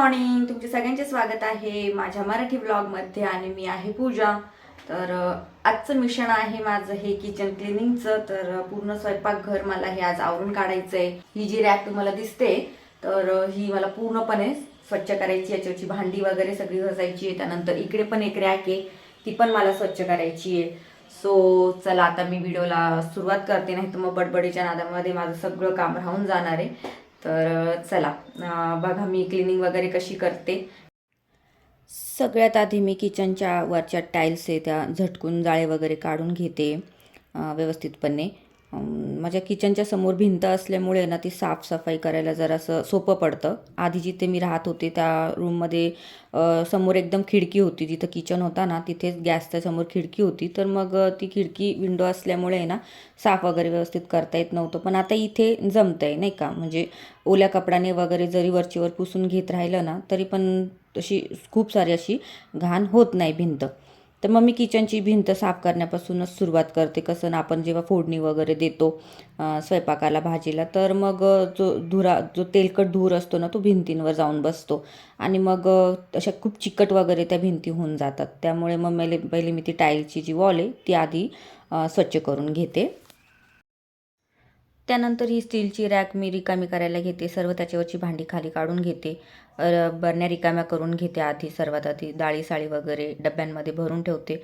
आणि तुमचे सगळ्यांचे स्वागत आहे माझ्या मराठी ब्लॉगमध्ये आणि मी आहे पूजा. तर आजचं मिशन आहे माझं हे किचन क्लिनिंगचं तर पूर्ण स्वयंपाकघर मला हे आज आवरून काढायचं आहे ही जी रॅक तुम्हाला दिसते तर ही मला पूर्णपणे स्वच्छ करायची याच्यावरची भांडी वगैरे सगळी घसायची आहे. त्यानंतर इकडे पण एक रॅक आहे. ती पण मला स्वच्छ करायची आहे. सो चला आता मी व्हिडिओला सुरुवात करते. नाही तर मग बडबडीच्या नादामध्ये माझं सगळं काम राहून जाणार आहे. तर चला बघा मी क्लिनिंग वगैरे कशी करते. सगळ्यात आधी मी किचनच्या वरच्या टाईल्स आहे त्या झटकून जाळे वगैरे काढून घेते व्यवस्थितपणे. माझ्या किचनच्या समोर भिंत असल्यामुळे ना ती साफसफाई करायला जरासं सोपं पडतं. आधी जिथे मी राहत होते त्या रूममध्ये समोर एकदम खिडकी होती. जिथं किचन होता ना तिथेच गॅसच्या समोर खिडकी होती. तर मग ती खिडकी विंडो असल्यामुळे ना साफ वगैरे व्यवस्थित करता येत नव्हतं. पण आता इथे जमतं आहे नाही का? म्हणजे ओल्या कपड्याने वगैरे जरी वरचीवर पुसून घेत राहिलं ना तरी पण तशी खूप सारी अशी घाण होत नाही भिंत. तर मग मी किचनची भिंत साफ करण्यापासूनच सुरुवात करते. कसं ना आपण जेव्हा फोडणी वगैरे देतो स्वयंपाकाला भाजीला तर मग जो धुरा जो तेलकट धूर असतो ना तो भिंतींवर जाऊन बसतो. आणि मग अशा खूप चिकट वगैरे त्या भिंती होऊन जातात. त्यामुळे मग मेले पहिले मी ती टाईलची जी वॉल आहे ती आधी स्वच्छ करून घेते. त्यानंतर ही स्टीलची रॅक मी रिकामी करायला घेते. सर्व त्याच्यावरची भांडी खाली काढून घेते. बरण्या रिकाम्या करून घेते आधी सर्वात आधी. डाळी साळी वगैरे डब्यांमध्ये भरून ठेवते.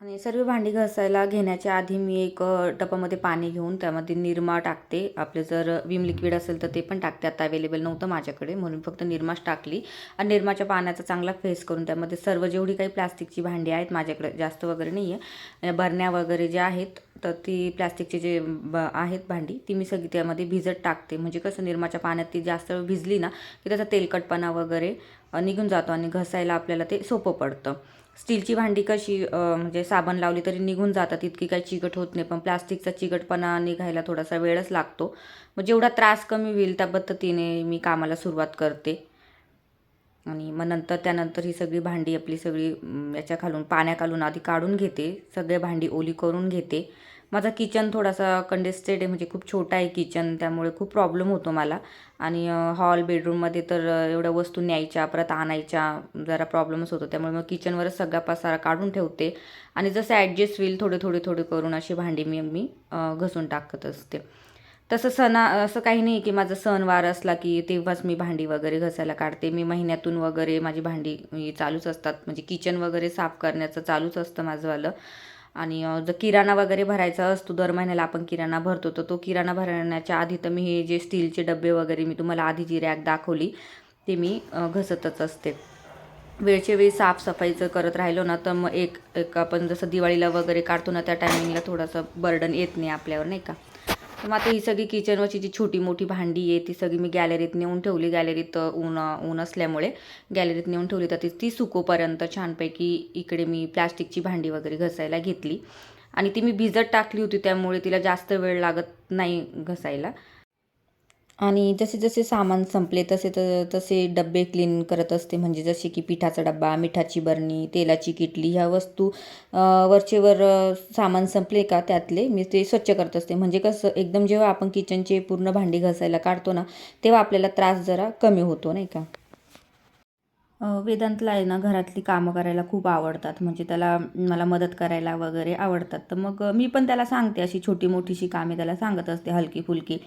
आणि सर्व भांडी घासायला घेण्याच्या आधी मी एक टपामध्ये पाणी घेऊन त्यामध्ये निरमा टाकते. आपलं जर विम लिक्विड असेल तर ते पण टाकते. आता अवेलेबल नव्हतं माझ्याकडे म्हणून फक्त निरमाच टाकली. आणि निरमाच्या पाण्याचा चांगला फेस करून त्यामध्ये सर्व जेवढी काही प्लास्टिकची भांडी आहेत माझ्याकडे जास्त वगैरे नाही आहे बरण्या वगैरे ज्या आहेत तर ती प्लॅस्टिकची जे ब आहेत भांडी ती मी सगळी त्यामध्ये भिजत टाकते. म्हणजे कसं निरमाच्या पाण्यात ती जास्त वेळ भिजली ना की त्याचा तेलकटपणा वगैरे निघून जातो आणि घसायला आपल्याला ते सोपं पडतं. स्टीलची भांडी कशी म्हणजे साबण लावली तरी निघून जातात इतकी काही चिकट होत नाही. पण प्लास्टिकचा चिकटपणा निघायला थोडासा वेळच लागतो. मग जेवढा त्रास कमी होईल त्या पद्धतीने मी कामाला सुरुवात करते. आणि मग नंतर त्यानंतर ही सगळी भांडी आपली सगळी याच्या खालून पाण्याखालून आधी काढून घेते. सगळे भांडी ओली करून घेते. माझा किचन थोडासा कंडेस्टेड आहे म्हणजे खूप छोटा आहे किचन त्यामुळे खूप प्रॉब्लेम होतो मला. आणि हॉल बेडरूममध्ये तर एवढ्या वस्तू न्यायच्या परत आणायच्या जरा प्रॉब्लेमच होतो. त्यामुळे मग किचनवरच सगळा पसारा काढून ठेवते. आणि जसं ॲडजस्ट होईल थोडे थोडे थोडे करून अशी भांडी मी मी घसून टाकत असते. तसं सणा असं काही नाही की माझा सणवार असला की तेव्हाच मी भांडी वगैरे घसायला काढते. मी महिन्यातून वगैरे माझी भांडी चालूच असतात. म्हणजे किचन वगैरे साफ करण्याचं चालूच असतं माझंवालं आणि जर किराणा वगैरे भरायचा असतो दर महिन्याला आपण किराणा भरतो तर तो किराणा भरण्याच्या आधी तर मी हे जे स्टीलचे डबे वगैरे मी तुम्हाला आधी जी रॅक दाखवली ते मी घसतच असते. वेळच्या वेळी साफसफाईचं करत राहिलो ना तर मग एक एक आपण जसं दिवाळीला वगैरे काढतो ना त्या टायमिंगला थोडंसं बर्डन येत नाही आपल्यावर नाही का? तर मग आता ही सगळी किचनवरची जी छोटी मोठी भांडी आहे ती सगळी मी गॅलरीत नेऊन ठेवली. गॅलरीत ऊन ऊन असल्यामुळे गॅलरीत नेऊन ठेवली. तर ती ती सुकोपर्यंत छानपैकी इकडे मी प्लॅस्टिकची भांडी वगैरे घसायला घेतली. आणि ती मी भिजत टाकली होती त्यामुळे तिला जास्त वेळ लागत नाही घसायला. आणि जसे जसे सामान संपले तसे त तसे डबे क्लीन करत असते. म्हणजे जसे की पिठाचा डब्बा मिठाची बरणी तेलाची किटली ह्या वस्तू वरचेवर सामान संपले का त्यातले मी ते स्वच्छ करत असते. म्हणजे कसं एकदम जेव्हा आपण किचनचे पूर्ण भांडी घासायला काढतो ना तेव्हा आपल्याला त्रास जरा कमी होतो नाही का? वेदांतला आहे ना घरातली कामं करायला खूप आवडतात. म्हणजे त्याला मला मदत करायला वगैरे आवडतात. तर मग मी पण त्याला सांगते. अशी छोटी मोठीशी कामे त्याला सांगत असते हलकी फुलकी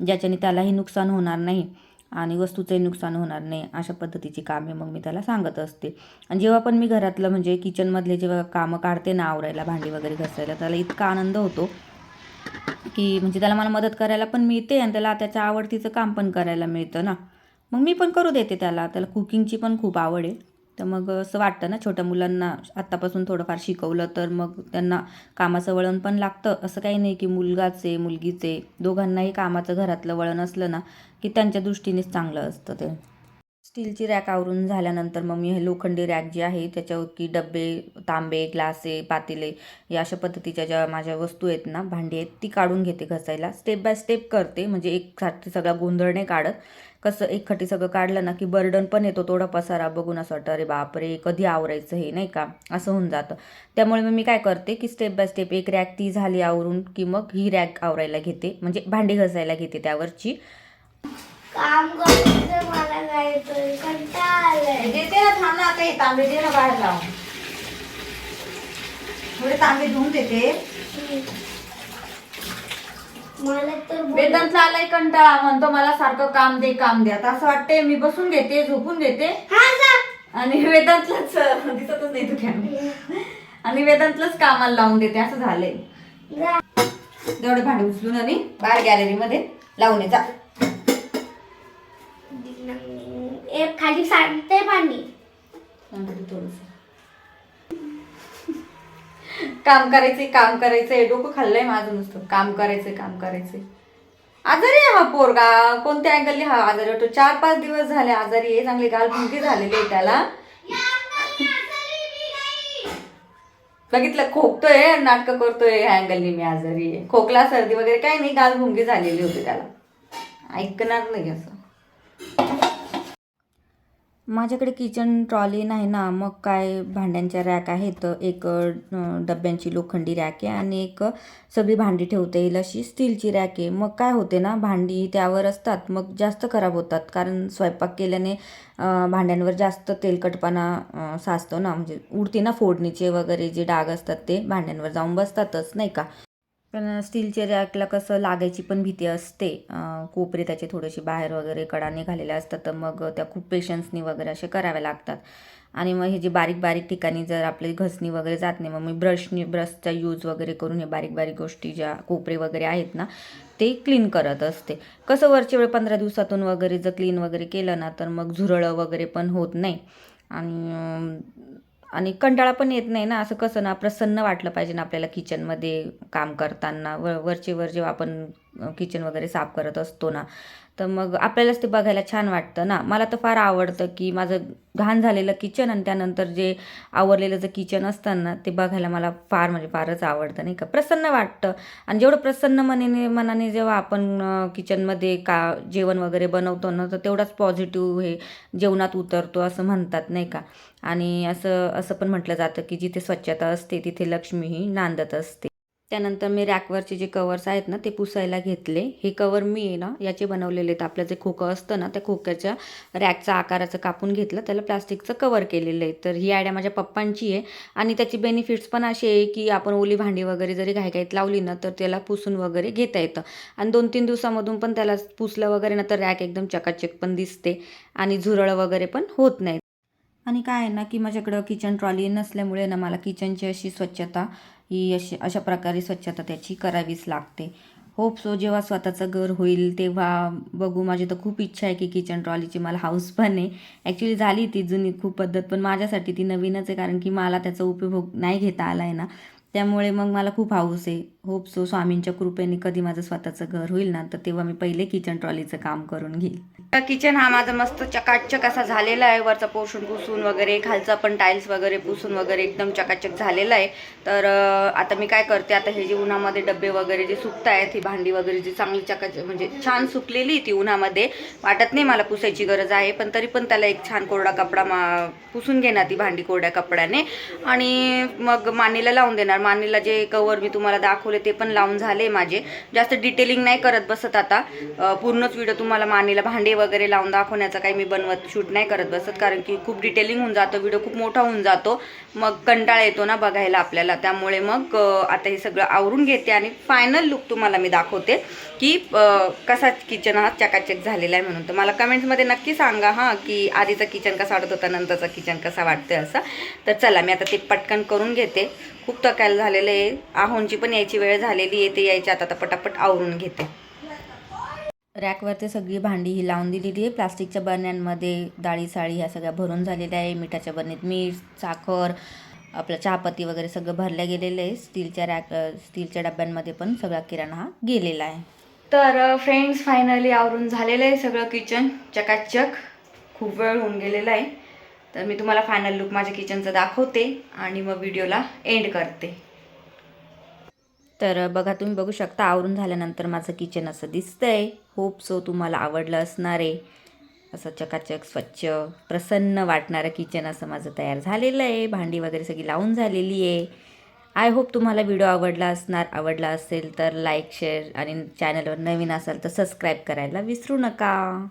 ज्याच्याने त्यालाही नुकसान होणार नाही आणि वस्तूचंही नुकसान होणार नाही अशा पद्धतीची कामे मग मी त्याला सांगत असते. आणि जेव्हा पण मी घरातलं म्हणजे किचनमधले जेव्हा कामं काढते ना आवरायला भांडी वगैरे घसायला त्याला इतका आनंद होतो की म्हणजे त्याला मला मदत करायला पण मिळते आणि त्याला त्याच्या आवडतीचं काम पण करायला मिळतं ना. मग मी पण करू देते त्याला. त्याला कुकिंगची पण खूप आवड आहे. तर मग असं वाटतं ना छोट्या मुलांना आत्तापासून थोडंफार शिकवलं तर मग त्यांना कामाचं वळण पण लागतं. असं काही नाही की मुलगाच आहे मुलगीच आहे दोघांनाही कामाचं घरातलं वळण असलं ना की त्यांच्या दृष्टीनेच चांगलं असतं ते. स्टीलची रॅक आवरून झाल्यानंतर मग मी हे लोखंडी रॅक जी आहे त्याच्यावर की डबे तांबे ग्लासे पातेले या अशा पद्धतीच्या ज्या माझ्या वस्तू आहेत ना भांडी आहेत ती काढून घेते घसायला. स्टेप बाय स्टेप करते म्हणजे एकसारखी सगळा गोंधळ नाही काढत. कसं एकखटी सगळं काढलं ना की बर्डन पण येतो थोडा पसारा बघून असं वाटतं अरे बापरे कधी आवरायचं हे? नाही का? असं होऊन जातं. त्यामुळे मग मी काय करते की स्टेप बाय स्टेप एक रॅक ती झाली आवरून की मग ही रॅक आवरायला घेते म्हणजे भांडी घसायला घेते त्यावरची. काम करायचं मला जायचं कंटाळा आलाय. देते ना थांब ना आता हे तांबे दे ना बाहेर लावून. थोडे तांबे धुवून देते. मला तर बोल- वेदांतला आलाय कंटाळा म्हणतो मला सारखं काम दे काम दे. आता असं वाटतंय मी बसून घेते झोपून घेते. हा जा. आणि वेदांतलाच दिसतच नाही तू कॅमेरा आणि वेदांतलाच कामाला लावून देते असं झालंय. जा. तेवढे भांडे उचलून आणि बाहेर गॅलरी मध्ये लावून ये जा. एक खाली सांडते पाणी. काम करायचे काम करायचे डोकं खाल्लंय माझं नुसतं. काम करायचे काम करायचे आजारी आहे हा पोरगा. कोणत्या अँगलने हा आजारी वाटतो चार पाच दिवस झाले आजारी आहे. चांगली गालभुंकी झालेली आहे त्याला. बघितलं खोकतोय नाटकं करतोय. ह्या अँगलने मी आजारी आहे. खोकला सर्दी वगैरे काही नाही. गालभुंगी झालेली होती त्याला. ऐकणार नाही असं. माझ्याकडे किचन ट्रॉली नाही ना मग काय भांड्यांच्या रॅक आहेत. एक डब्यांची लोखंडी रॅक आहे आणि एक सगळी भांडी ठेवता येईल अशी स्टीलची रॅक आहे. मग काय होते ना भांडी त्यावर असतात मग जास्त खराब होतात. कारण स्वयंपाक केल्याने भांड्यांवर जास्त तेलकटपणा साचतो ना. म्हणजे उडते ना फोडणीचे वगैरे जे डाग असतात ते भांड्यांवर जाऊन बसतातच नाही का? पण स्टीलच्या रॅकला कसं लागायची पण भीती असते. कोपरे त्याचे थोडेसे बाहेर वगैरे कडा निघालेले असतात तर मग त्या खूप पेशन्सनी वगैरे असे कराव्या लागतात. आणि मग हे जे बारीक बारीक ठिकाणी जर आपली घसणी वगैरे जात नाही मग मी ब्रशनी ब्रशचा यूज वगैरे करून हे बारीक बारीक गोष्टी ज्या कोपरे वगैरे आहेत ना ते क्लीन करत असते. कसं वरच्या वेळ पंधरा दिवसातून वगैरे जर क्लीन वगैरे केलं ना तर मग झुरळं वगैरे पण होत नाही. आणि आणि कंटाळा पण येत नाही ना असं कसं ना प्रसन्न वाटलं पाहिजे ना आपल्याला किचनमध्ये काम करताना. व वरचे वर जेव्हा आपण किचन वगैरे साफ करत असतो ना. तर मग आपल्यालाच ते बघायला छान वाटतं ना. मला तर फार आवडतं की माझं घाण झालेलं किचन आणि त्यानंतर जे आवरलेलं जे किचन असतं ना ते बघायला मला फार म्हणजे फारच आवडतं नाही का. प्रसन्न वाटतं. आणि जेवढं प्रसन्न मनाने मनाने जेव्हा आपण किचनमध्ये का जेवण वगैरे बनवतो ना तर तेवढाच पॉझिटिव्ह हे जेवणात उतरतो असं म्हणतात नाही का. आणि असं असं पण म्हटलं जातं की जिथे स्वच्छता असते तिथे लक्ष्मी ही नांदत असते. त्यानंतर मी रॅकवरचे जे कवर्स आहेत ना ते पुसायला घेतले. हे कवर मी आहे ना याचे बनवलेले आहेत. आपलं जे खोकं असतं ना त्या खोक्याच्या रॅकचा आकाराचं कापून घेतलं. त्याला प्लास्टिकचं कवर केलेलं आहे. तर ही आयडिया माझ्या पप्पांची आहे. आणि त्याची बेनिफिट्स पण असे आहे की आपण ओली भांडी वगैरे जरी घाईघाईत लावली ना तर त्याला पुसून वगैरे घेता येतं. आणि दोन तीन दिवसामधून पण त्याला पुसलं वगैरे ना तर रॅक एकदम चकाचक पण दिसते. आणि झुरळं वगैरे पण होत नाही आणि काय आहे ना की माझ्याकडं किचन ट्रॉली नसल्यामुळे ना मला किचनची अशी स्वच्छता ही अशी अशा प्रकारे स्वच्छता त्याची करावीच लागते. होप सो जेव्हा स्वतःचं घर होईल तेव्हा बघू. माझी तर खूप इच्छा आहे की किचन ट्रॉलीची मला हाऊस पण आहे ॲक्च्युली झाली ती जुनी खूप पद्धत पण माझ्यासाठी ती नवीनच आहे कारण की मला त्याचा उपयोग नाही घेता आला आहे ना. त्यामुळे मग मला खूप हाऊस आहे. होप सो स्वामींच्या कृपेने कधी माझं स्वतःचं घर होईल ना तर तेव्हा मी पहिले किचन ट्रॉलीचं काम करून घेईल. किचन हा माझा मस्त चकाचक असा झालेला आहे. वरचा पोर्शन पुसून वगैरे खालचा पण टाईल्स वगैरे पुसून वगैरे एकदम चकाचक झालेला आहे. तर आता मी काय करते आता हे जे उन्हामध्ये डबे वगैरे जे सुकत आहेत ही भांडी वगैरे जी चांगली चकाचक म्हणजे छान सुकलेली ती उन्हामध्ये वाटत नाही मला पुसायची गरज आहे पण तरी पण त्याला एक छान कोरडा कपडा मा पुसून घेणार ती भांडी कोरड्या कपड्याने. आणि मग मानेला लावून देणार. मानेला जे कवर मी तुम्हाला दाखवले ते पण लावून झाले माझे. जास्त डिटेलिंग नाही करत बसत आता. पूर्णच व्हिडिओ तुम्हाला मानेला भांडे वगैरे लावून दाखवण्याचा काही मी बनवत शूट नाही करत बसत कारण की खूप डिटेलिंग होऊन जातो व्हिडिओ खूप मोठा होऊन जातो. मग कंटाळा येतो ना बघायला आपल्याला. त्यामुळे मग आता हे सगळं आवरून घेते आणि फायनल लुक तुम्हाला मी दाखवते की कसा किचन हा चकाचक झालेला आहे म्हणून. तर मला कमेंट्समध्ये नक्की सांगा हां की आधीचा किचन कसा वाटत होता नंतरचा किचन कसा वाटतोय असं. तर चला मी आता ते पटकन करून घेते. खूप तकायला झालेलं आहे. आहोंची पण यायची वेळ झालेली आहे ते यायची आता आता पटापट आवरून घेते. रॅकवरती सगळी भांडी ही लावून दिलेली आहे. प्लास्टिकच्या बरण्यांमध्ये डाळी साळी ह्या सगळ्या भरून झालेल्या आहे. मिठाच्या बरणीत मीठ साखर आपलं चहापत्ती वगैरे सगळं भरल्या गेलेलं आहे. स्टीलच्या रॅक स्टीलच्या डब्यांमध्ये पण सगळा किराणा हा गेलेला आहे. तर फ्रेंड्स फायनली आवरून झालेलं आहे सगळं किचन चकाचक. खूप वेळ होऊन गेलेला आहे. तर मी तुम्हाला फायनल लुक माझ्या किचनचं दाखवते आणि मग व्हिडिओला एंड करते. तर बघा तुम्ही बघू शकता आवरून झाल्यानंतर माझं किचन असं दिसतंय. होप सो तुम्हाला आवडलं असणार आहे. असं चकाचक स्वच्छ प्रसन्न वाटणारं किचन असं माझं तयार झालेलं आहे. भांडी वगैरे सगळी लावून झालेली आहे. आय होप तुम्हाला व्हिडिओ आवडला असणार. आवडला असेल तर लाईक शेअर आणि चॅनलवर नवीन असाल तर सबस्क्राईब करायला विसरू नका.